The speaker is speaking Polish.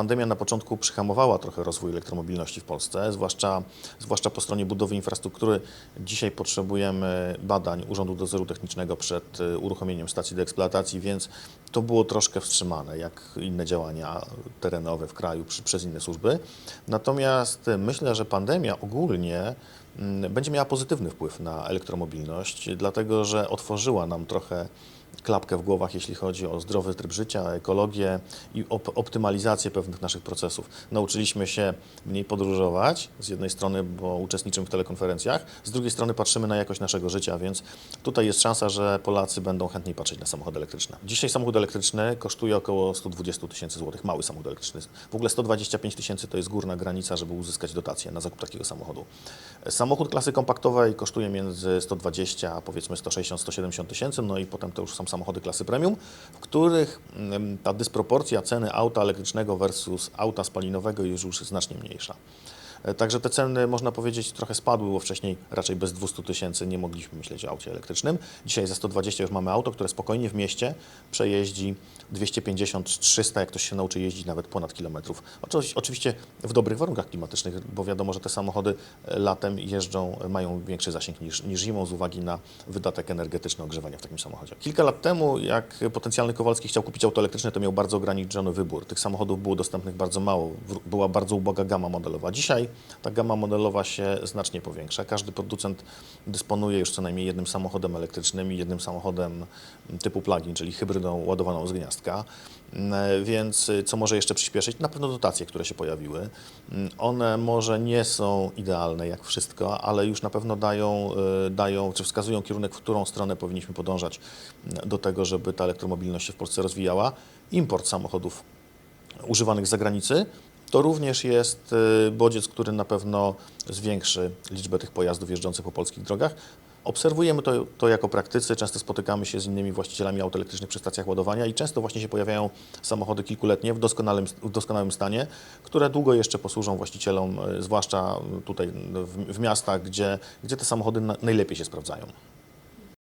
pandemia na początku przyhamowała trochę rozwój elektromobilności w Polsce, zwłaszcza, zwłaszcza po stronie budowy infrastruktury. Dzisiaj potrzebujemy badań Urzędu Dozoru Technicznego przed y, uruchomieniem stacji do eksploatacji, więc to było troszkę wstrzymane, jak inne działania terenowe w kraju przy, przez inne służby. Natomiast myślę, że pandemia ogólnie mm, będzie miała pozytywny wpływ na elektromobilność, dlatego że otworzyła nam trochę klapkę w głowach, jeśli chodzi o zdrowy tryb życia, ekologię i op- optymalizację pewnych naszych procesów. Nauczyliśmy się mniej podróżować, z jednej strony, bo uczestniczymy w telekonferencjach, z drugiej strony patrzymy na jakość naszego życia, więc tutaj jest szansa, że Polacy będą chętniej patrzeć na samochody elektryczne. Dzisiaj samochód elektryczny kosztuje około 120 tysięcy złotych, mały samochód elektryczny. W ogóle 125 tysięcy to jest górna granica, żeby uzyskać dotację na zakup takiego samochodu. Samochód klasy kompaktowej kosztuje między 120 a powiedzmy 160-170 tysięcy, no i potem to już są samochody klasy premium, w których mm, ta dysproporcja ceny auta elektrycznego versus auta spalinowego jest już znacznie mniejsza. E, Także te ceny, można powiedzieć, trochę spadły, bo wcześniej raczej bez 200 tysięcy nie mogliśmy myśleć o aucie elektrycznym. Dzisiaj za 120 już mamy auto, które spokojnie w mieście przejeździ 250-300, jak ktoś się nauczy jeździć nawet ponad kilometrów. Oczywiście- w dobrych warunkach klimatycznych, bo wiadomo, że te samochody e, latem jeżdżą, e, mają większy zasięg niż, niż zimą z uwagi na wydatek energetyczny ogrzewania w takim samochodzie. Kilka lat temu, jak potencjalny Kowalski chciał kupić auto elektryczne, to miał bardzo ograniczony wybór. Tych samochodów było dostępnych bardzo mało, była bardzo uboga gama modelowa. Dzisiaj ta gama modelowa się znacznie powiększa. Każdy producent dysponuje już co najmniej jednym samochodem elektrycznym i jednym samochodem typu plug-in, czyli hybrydą ładowaną z gniazdka. Mm, Więc y, co może jeszcze przyspieszyć? Na pewno dotacje, które się pojawiły. Mm, One może nie są idealne jak wszystko, ale już na pewno dają, y, dają czy wskazują kierunek, w którą stronę powinniśmy podążać mm, do tego, żeby ta elektromobilność się w Polsce rozwijała. Import samochodów używanych z zagranicy, to również jest y, bodziec, który na pewno zwiększy liczbę tych pojazdów jeżdżących po polskich drogach. Obserwujemy to, to jako praktycy, często spotykamy się z innymi właścicielami aut elektrycznych przy stacjach ładowania i często właśnie się pojawiają samochody kilkuletnie w doskonałym, w doskonałym stanie, które długo jeszcze posłużą właścicielom, y, zwłaszcza tutaj w, w miastach, gdzie, gdzie te samochody na, najlepiej się sprawdzają.